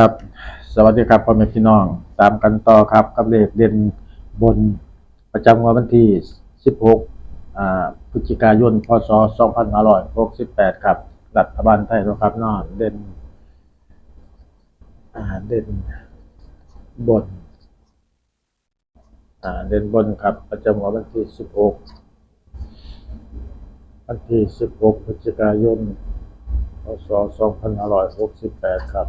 ครับ สวัสดีครับพ่อแม่พี่น้อง ตามกันต่อครับกับเลขเด่นบนประจำวันที่ 16อ่าพฤศจิกายน พศ 2568 ครับ รัฐบาลไทยนะครับเนาะเด่นอ่าเด่นบนอ่าเด่นบนครับ ประจำวันที่ 16 วันที่ 16 พฤศจิกายน พศ 2568 ครับ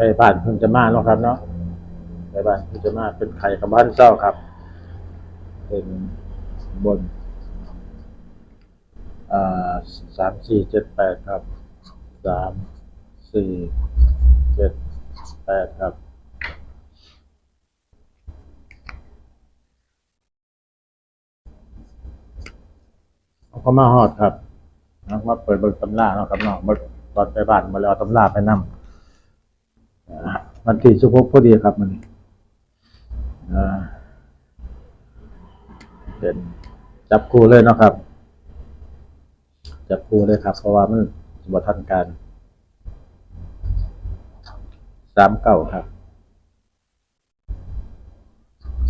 ไปบ้านเพิ่งจะมาเนาะครับ เนาะไปบ้านเพิ่งจะมาเป็นไข่กับบ้านเจ้าครับ เป็นบนอ่าสามสี่เจ็ดแปดครับสามสี่เจ็ดแปดครับเขาก็มาฮอดครับแล้วมาเปิดเบิกตำราเนาะครับเนาะเบิกตอนไปบ้านมาแล้วตำราไปนำอ่า วันที่สิบหกพอดีครับมันอ่าเป็นจับคู่เลยนะครับ จับคู่เลยครับ เพราะว่ามันสมบทันการสามเก้าครับ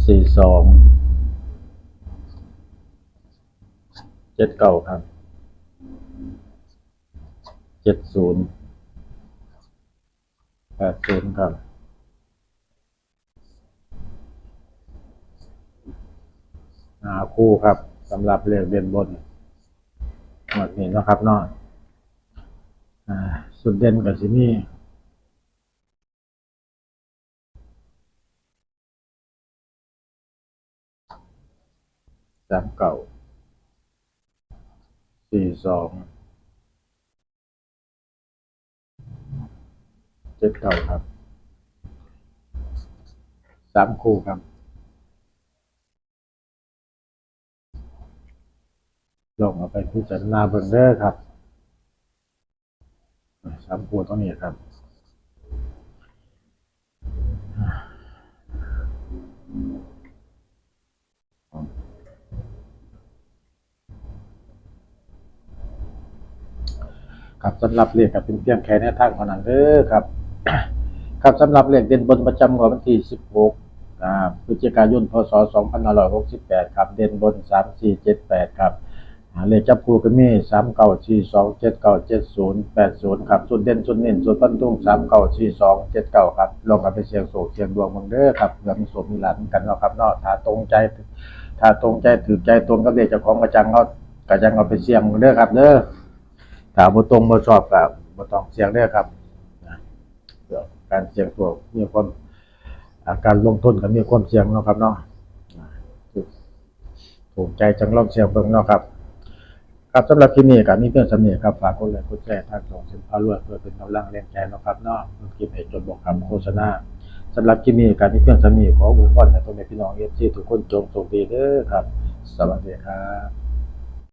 สี่สองเจ็ดเก้าครับเจ็ดศูนย์แปดศูนย์ครับาคู่ครับสำหรับเลขเด่นบนหมดนี้นะครับเนาะอ่าสุดเด่นกับสินี่สามเก่าสี่สองเจ็ดเก่าครับสามคู่ครับ ลองเอาไปพิจารณาเบิ่งเด้อครับสามคู่ตรงนี้ครับครับสำหรับเลขกับเป็นเพียงแค่แนวทางเท่านั้นเด้อครับ ครับสำหรับเลขเด่นบนประจำงวดวันที่ 16อ่าพฤศจิกายน พศ 2568 ครับ เด่นบน 3478 ครับ เลขจับคู่ก็มี3942 7970 80ครับส่วนเด่นส่วนเน้นส่วนพันทุ่ง3942 79ครับลองเอาไปเสียงโศกเสียงดวงเบิ่งเด้อครับเผื่อมีโศกมีหลานกันเนาะครับเนาะถ้าตรงใจ ถ้าตรงใจถือใจตรงกับเลขเจ้าของกระจังเขากระจังเอาไปเสียงเด้อครับเด้อถ้าบ่ตรงบ่ชอบก็บ่ต้องเสียงเด้อครับการเสี่ยงตัวมีความอ่าการลงทุนก็มีความเสี่ยงเนาะครับเนาะถูกใจจังลองเสี่ยงเบิ่งเนาะครับ ครับสำหรับที่นี่ก็มีเพื่อนสำเนียครับฝากกดไลค์กดแชร์ทางช่องสินพารวยเพื่อเป็นกำลังแรงใจนะครับเนาะมันคลิปให้จบบอกคำโฆษณาสำหรับที่นี่การมีเพื่อนสำเนียขออวยพรให้พ่อแม่พี่น้องเอฟซีทุกคนจงโชคดีเด้อครับ สวัสดีครับ